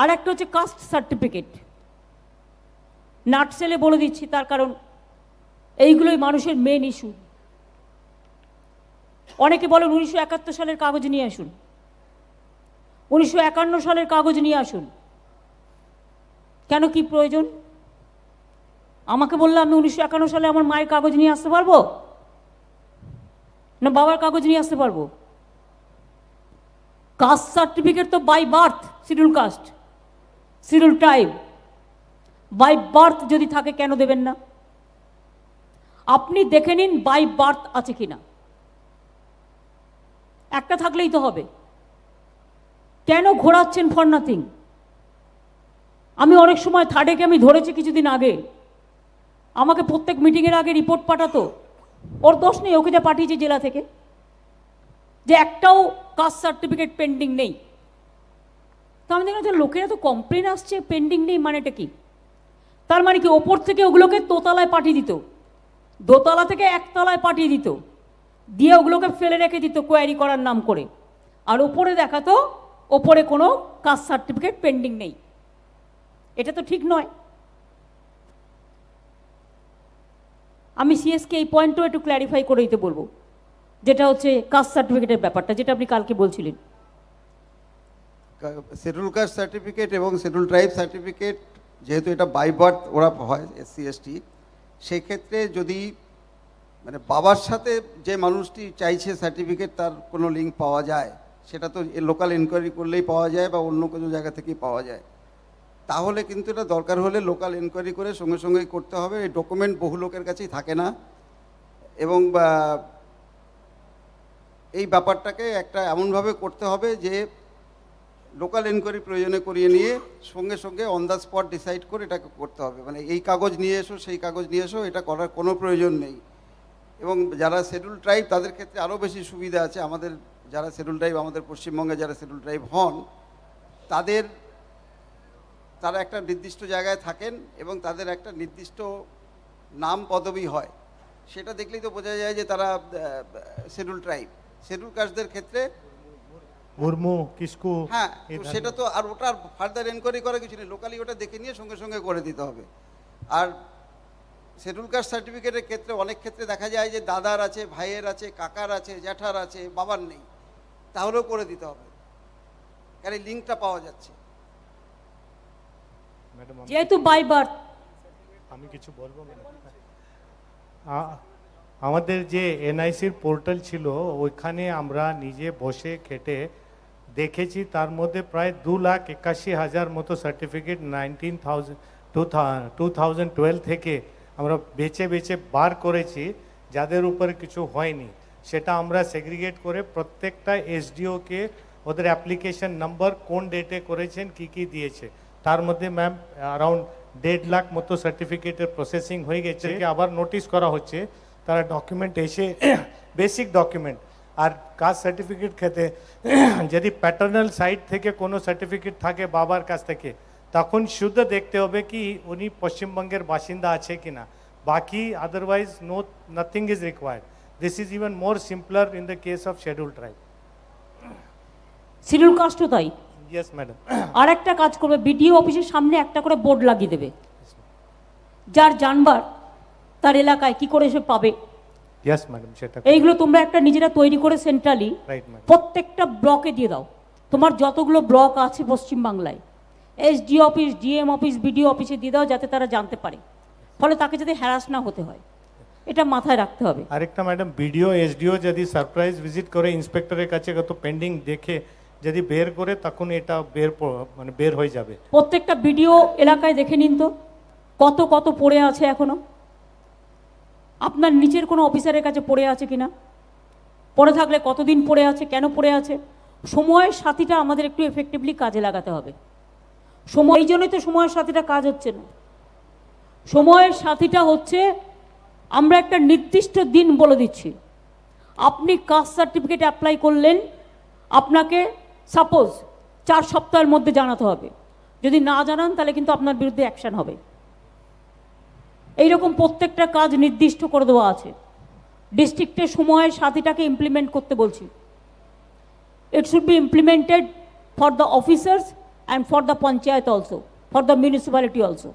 আর একটা হচ্ছে caste certificate নাটসেলে বলে দিচ্ছি তার কারণ এইগুলোই মানুষের মেন ইস্যু অনেকে বলেন উনিশশো একাত্তর সালের কাগজ নিয়ে আসুন। উনিশশো একান্ন সালের কাগজ নিয়ে আসুন। কেন কি প্রয়োজন? আমাকে বললে আমি উনিশশো একান্ন সালে আমার মায়ের কাগজ নিয়ে আসতে পারব? না বাবার কাগজ নিয়ে আসতে পারব? কাস্ট সার্টিফিকেট তো by birth schedule caste schedule time by birth যদি থাকে কেন দেবেন না? আপনি দেখে নিন বাই বার্থ আছে কিনা। একটা থাকলেই তো হবে। কেন ঘোরাচ্ছেন ফর নাথিং আমি অনেক সময় থার্ডেকে আমি ধরেছি কিছুদিন আগে। আমাকে প্রত্যেক মিটিংয়ের আগে রিপোর্ট পাঠাতো। ওর দোষ নেই, ওকে যা পাঠিয়েছে জেলা থেকে। যে একটাও কাস্ট সার্টিফিকেট পেন্ডিং নেই। তো আমি দেখলাম যে লোকেরা তো কমপ্লেন আসছে পেন্ডিং নেই মানেটা কি? তার মানে কি ওপর থেকে ওগুলোকে দোতলায় পাঠিয়ে দিত। দোতলা থেকে একতলায় পাঠিয়ে দিত। দিয়ে ওগুলোকে ফেলে রেখে দিত কোয়ারি করার নাম করে। আর ওপরে দেখাতো, ওপরে কোনো কাস্ট সার্টিফিকেট পেন্ডিং নেই। এটা তো ঠিক নয়। আমি সিএসকে এই পয়েন্টও একটু ক্ল্যারিফাই করে দিতে বলব। যেটা হচ্ছে কাস্ট সার্টিফিকেটের ব্যাপারটা, যেটা আপনি কালকে বলছিলেন। শিডিউল কাস্ট সার্টিফিকেট এবং শিডিউল ট্রাইব সার্টিফিকেট যেহেতু এটা বাই বার্থ ওরা হয় এসসি এসটি সেই ক্ষেত্রে যদি মানে বাবার সাথে যে মানুষটি চাইছে সার্টিফিকেট তার কোনো লিঙ্ক পাওয়া যায়, সেটা তো লোকাল এনকোয়ারি করলেই পাওয়া যায় বা অন্য কোনো জায়গা থেকেই পাওয়া যায়। তাহলে কিন্তু এটা দরকার হলে লোকাল এনকোয়ারি করে সঙ্গে সঙ্গেই করতে হবে, এই ডকুমেন্ট বহু লোকের কাছেই থাকে না। এবং এই ব্যাপারটাকে একটা এমনভাবে করতে হবে যে লোকাল এনকোয়ারি প্রয়োজনে করিয়ে নিয়ে সঙ্গে সঙ্গে অন দ্য স্পট ডিসাইড করে এটাকে করতে হবে। মানে এই কাগজ নিয়ে এসো, সেই কাগজ নিয়ে এসো, এটা করার কোনো প্রয়োজন নেই। এবং যারা শিডিউল ট্রাইব তাদের ক্ষেত্রে আরও বেশি সুবিধা আছে। আমাদের যারা শিডিউল ট্রাইব আমাদের পশ্চিমবঙ্গে যারা শিডিউল ট্রাইব হন, তাদের, তারা একটা নির্দিষ্ট জায়গায় থাকেন এবং তাদের একটা নির্দিষ্ট নাম পদবি হয়। সেটা দেখলেই তো বোঝা যায় যে তারা শিডিউল ট্রাইব শিডিউল কাস্টদের ক্ষেত্রে মুর্মু কিসকু হ্যাঁ তো সেটা তো আর ওটা ফার্দার এনকোয়ারি করা কিছু নেই। লোকালি ওটা দেখে নিয়ে সঙ্গে সঙ্গে করে দিতে হবে। আর শিডিউল কাস্ট সার্টিফিকেটের ক্ষেত্রে অনেক ক্ষেত্রে দেখা যায় যে দাদার আছে ভাইয়ের আছে কাকার আছে জ্যাঠার আছে বাবার নেই। তাহলেও করে দিতে হবে। কারণ এই লিঙ্কটা পাওয়া যাচ্ছে? ম্যাডাম আমি- যেহেতু বাই বার্থ আমি কিছু বলব ম্যাডাম? আমাদের যে এনআইসির পোর্টাল ছিল ওইখানে আমরা নিজে বসে খেটে দেখেছি তার মধ্যে প্রায় দু লাখ একাশি হাজার মতো certificate nineteen thousand to two thousand twelve থেকে আমরা বেছে বেছে বার করেছি যাদের উপরে কিছু হয়নি। সেটা আমরা সেগ্রিগেট করে প্রত্যেকটা এসডিওকে ওদের অ্যাপ্লিকেশন নাম্বার কোন ডেটে করেছেন কি কি দিয়েছে। তার মধ্যে ম্যাম অ্যারাউন্ড দেড় লাখ মতো সার্টিফিকেটের প্রসেসিং হয়ে গেছে। আবার নোটিশ করা হচ্ছে তারা ডকুমেন্ট এসে বেসিক ডকুমেন্ট আর কাস্ট সার্টিফিকেট খেতে। যদি প্যাটার্নাল সাইড থেকে কোনো সার্টিফিকেট থাকে বাবার কাছ থেকে তখন শুদ্ধ দেখতে হবে কি উনি পশ্চিমবঙ্গের বাসিন্দা আছে কিনা। বাকি otherwise no nothing is required this is even more simpler in the case of schedule tribe schedule কাস্টও তাই? ইয়েস ম্যাডাম আর একটা কাজ করবে বিডিও অফিসের সামনে একটা করে বোর্ড লাগিয়ে দেবে। যার জানবার তার এলাকায় কি করে সে পাবে? ইয়েস ম্যাডাম সেটা এইগুলো তোমরা একটা নিজেরা তৈরি করে সেন্ট্রালি প্রত্যেকটা ব্লকে দিয়ে দাও। তোমার যতগুলো ব্লক আছে পশ্চিমবাংলায় SD office DM office BDO অফিসে দিয়ে দাও যাতে তারা জানতে পারে। ফলে তাকে যাতে হ্যারাস না হতে হয় এটা মাথায় রাখতে হবে। আরেকটা ম্যাডাম বিডিও এসডিও যদি সারপ্রাইজ ভিজিট করে ইন্সপেক্টরের কাছে কত পেন্ডিং দেখে যদি বের করে তখন এটা বের মানে বের হয়ে যাবে। প্রত্যেকটা বিডিও এলাকায় দেখে নিন তো কত কত পড়ে আছে এখনও? আপনার নিচের কোনো অফিসারের কাছে পড়ে আছে কিনা? পড়ে থাকলে কতদিন পড়ে আছে? কেন পড়ে আছে? সময়ের সাথীটা আমাদের একটু এফেক্টিভলি কাজে লাগাতে হবে। সময় এই জন্যই তো সময়ের সাথীটা কাজ হচ্ছে না। সময়ের সাথীটা হচ্ছে, আমরা একটা নির্দিষ্ট দিন বলে দিচ্ছি। আপনি কাস্ট সার্টিফিকেট অ্যাপ্লাই করলেন, আপনাকে সাপোজ চার সপ্তাহের মধ্যে জানাতে হবে। যদি না জানান, তাহলে কিন্তু আপনার বিরুদ্ধে অ্যাকশন হবে। এইরকম প্রত্যেকটা কাজ নির্দিষ্ট করে দেওয়া আছে ডিস্ট্রিক্টের সময় সাথীটাকে ইমপ্লিমেন্ট করতে বলছি it should be implemented for the officers and for the panchayat also for the municipality also.